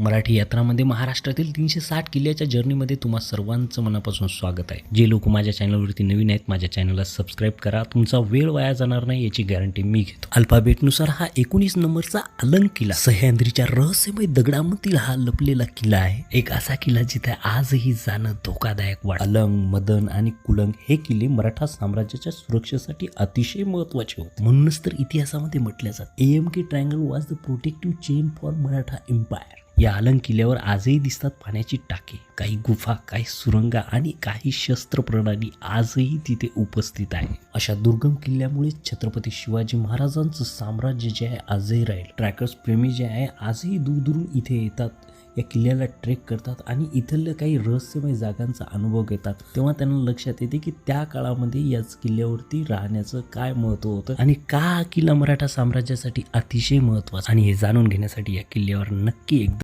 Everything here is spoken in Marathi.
मराठी यात्रामध्ये महाराष्ट्रातील तीनशे साठ किल्ल्याच्या जर्नीमध्ये तुम्हा सर्वांचं मनापासून स्वागत आहे. जे लोक माझ्या चॅनलवरती नवीन आहेत माझ्या चॅनलला सबस्क्राईब करा. तुमचा वेळ वाया जाणार नाही याची गॅरंटी मी घेतो. अल्फाबेटनुसार हा एकोणीस नंबरचा अलंग किल्ला. सह्याद्रीच्या रहस्यमय दगडामधील हा लपलेला किल्ला आहे. एक असा किल्ला जिथे आजही जाणं धोकादायक वाट अलंग मदन आणि कुलंग हे किल्ले मराठा साम्राज्याच्या सुरक्षेसाठी अतिशय महत्त्वाचे होते. म्हणूनच तर इतिहासामध्ये म्हटल्या जात M K triangle was the protective chain for Maratha empire या अलंग किल्ल्यावर आजही दिसतात पाण्याची टाके. काही गुफा काही सुरंगा आणि काही शस्त्र प्रणाली आजही तिथे उपस्थित आहे. अशा दुर्गम किल्ल्यामुळे छत्रपती शिवाजी महाराजांचं साम्राज्य जे आहे आजही राहील. ट्रॅकर्स प्रेमी जे आहे आजही दूरदूरून इथे येतात. या किल्ल्याला ट्रेक करतात आणि इथल्या काही रहस्यमय जागांचा अनुभव घेतात. तेव्हा त्यांना लक्षात येते की त्या काळामध्ये याच किल्ल्यावरती राहण्याचं काय महत्त्व होतं आणि का हा किल्ला मराठा साम्राज्यासाठी अतिशय महत्त्वाचा आणि हे जाणून घेण्यासाठी या किल्ल्यावर नक्की एकदा